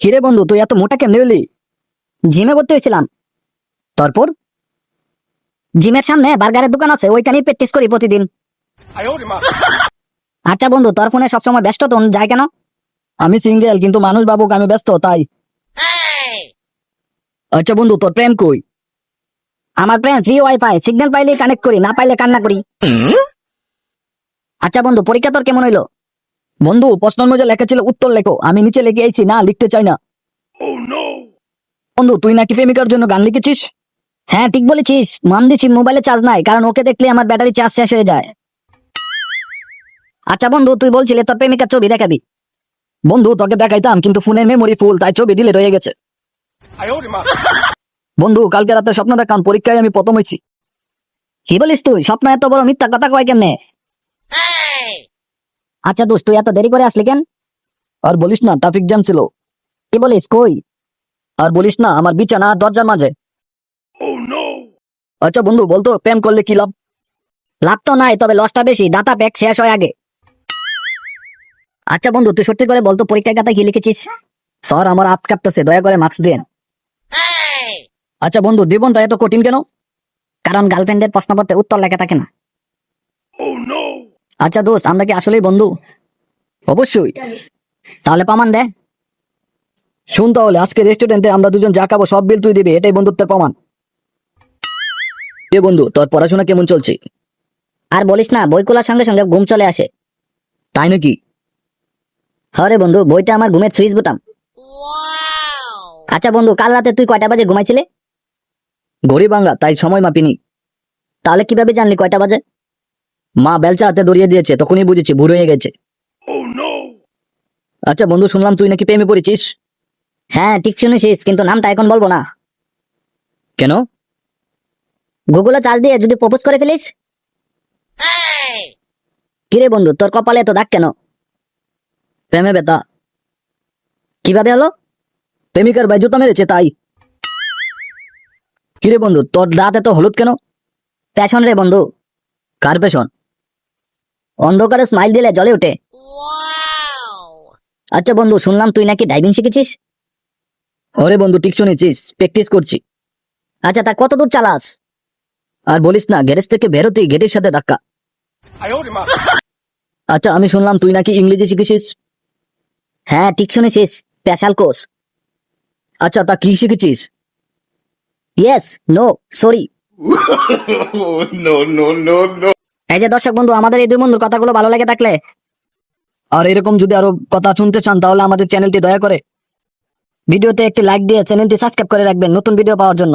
হিরে বন্ধু তুই এত মোটা কেমনে হলি? জিমে ভর্তি হয়েছিলাম। তারপর? জিমের সামনে বার্গারের দোকান আছে ওইখানেই প্র্যাকটিস করি প্রতিদিন। আচ্ছা বন্ধু তোর ফোনে সবসময় ব্যস্ত তো যায় কেন? আমি সিঙ্গেল কিন্তু মানুষ বাবু আমি ব্যস্ত তাই। আচ্ছা বন্ধু তোর প্রেম কই? আমার প্রেম ফ্রি ওয়াইফাই সিগন্যাল পাইলে কানেক্ট করি না পাইলে কান্না করি। আচ্ছা বন্ধু পরীক্ষা তোর কেমন হইল? বন্ধু প্রশ্ন মধ্যে লেখা ছিল উত্তর লেখো। আমি নিচে লিখে আইছি না লিখতে চাই না। বন্ধু তুই নাকি প্রেমিকার জন্য গান লিখেছিস? হ্যাঁ ঠিক বলেছিস। নাম দিছি মোবাইলে চার্জ নাই কারণ ওকে দেখলে আমার ব্যাটারি চার্জ শেষ হয়ে যায়। আচ্ছা বন্ধু তুই বলছিলে তোর প্রেমিকার ছবি দেখাবি। বন্ধু তোকে দেখাইতাম কিন্তু ফোনের মেমোরি ফুল তাই ছবি দিলে রয়ে গেছে। বন্ধু কালকে রাতে স্বপ্ন দেখান পরীক্ষায় আমি প্রথম হয়েছি কি বলিস তুই? স্বপ্ন এত বড় মিথ্যা কথা কয় কেমনে? আচ্ছা দোস্ত তুই এত দেরি করে আসলি কেন? আর বলিস না ট্রাফিক জ্যাম ছিল। কি বলিস কই? আর বলিস না আমার বিছানা আর দরজার মাঝে। Oh আচ্ছা বন্ধু বলতো প্রেম করলে কি লাভ? লাভ তো নাই তবে লসটা বেশি দাতা প্যাক শেষ হয় আগে। আচ্ছা বন্ধু তুই সত্যি করে বলতো পরীক্ষার খাতায় কি লিখেছিস? স্যার আমার হাত কাঁপতেছে দয়া করে মার্কস দেন আচ্ছা বন্ধু জীবনটা এত কঠিন কেন? কারণ গার্লফ্রেন্ডের প্রশ্নপত্রে উত্তর লেখা থাকে না। Oh no! আচ্ছা দোস্ত, আমরা কি আসলেই বন্ধু? অবশ্যই। তাহলে প্রমাণ দে। শুন তাহলে, আজকে রেস্টুরেন্টে আমরা দুজন যা খাব সব বিল তুই দিবি, এটাই বন্ধুত্বের প্রমাণ। এ বন্ধু, তোর পড়াশোনা কেমন চলছে? আর বলিস না, বই খোলার সঙ্গে সঙ্গে ঘুম চলে আসে। তাই নাকি? হরে বন্ধু, বইটা আমার ঘুমের সুইচ বোতাম আচ্ছা বন্ধু, কাল রাতে তুই কয়টা বাজে ঘুমাইছিলে? ঘড়ি ভাঙা তাই সময় মাপিনি। তাহলে কীভাবে জানলি কয়টা বাজে? মা বেলচা হাতে দড়িয়ে দিয়েছে তখনই বুঝেছি ভুল হয়ে গেছে। Oh আচ্ছা বন্ধু শুনলাম তুই নাকি প্রেমে পড়েছিস? হ্যাঁ ঠিক শুনেছিস কিন্তু নামটা এখন বলব না। কেন? গুগলে চার্জ দিয়ে যদি প্রপোজ করে ফেলিস। কিরে বন্ধু তোর কপালে এত দাগ কেন? প্রেমে বেতা কীভাবে হলো? প্রেমিকার ভাই জুতা মেরেছে তাই। কিরে বন্ধু তোর দাঁত এত হলুদ কেন? প্যাশন রে বন্ধু। কার পেশন অন্ধকারে স্মাইল দিলে জলে ওঠে। আচ্ছা বন্ধু শুনলাম তুই নাকি ডাইভিং শিখেছিস? অরে বন্ধু ঠিক শুনেছিস প্র্যাকটিস করছি। আচ্ছা তা কত দূর চালাস? আর বলিস না গ্যারেজ থেকে বেরোতেই গেটের সাথে ধাক্কা। আচ্ছা আমি শুনলাম তুই নাকি ইংরেজি শিখেছিস? হ্যাঁ ঠিক শুনেছিস স্পেশাল কোর্স আচ্ছা তা কি শিখেছিস? Yes no sorry no no no no এই যে দর্শক বন্ধু, আমাদের এই দুই বন্ধুর কথাগুলো ভালো লাগে থাকলে, আর এরকম যদি আরও কথা শুনতে চান, তাহলে আমাদের চ্যানেলটি দয়া করে ভিডিওতে একটি লাইক দিয়ে চ্যানেলটি সাবস্ক্রাইব করে রাখবেন নতুন ভিডিও পাওয়ার জন্য।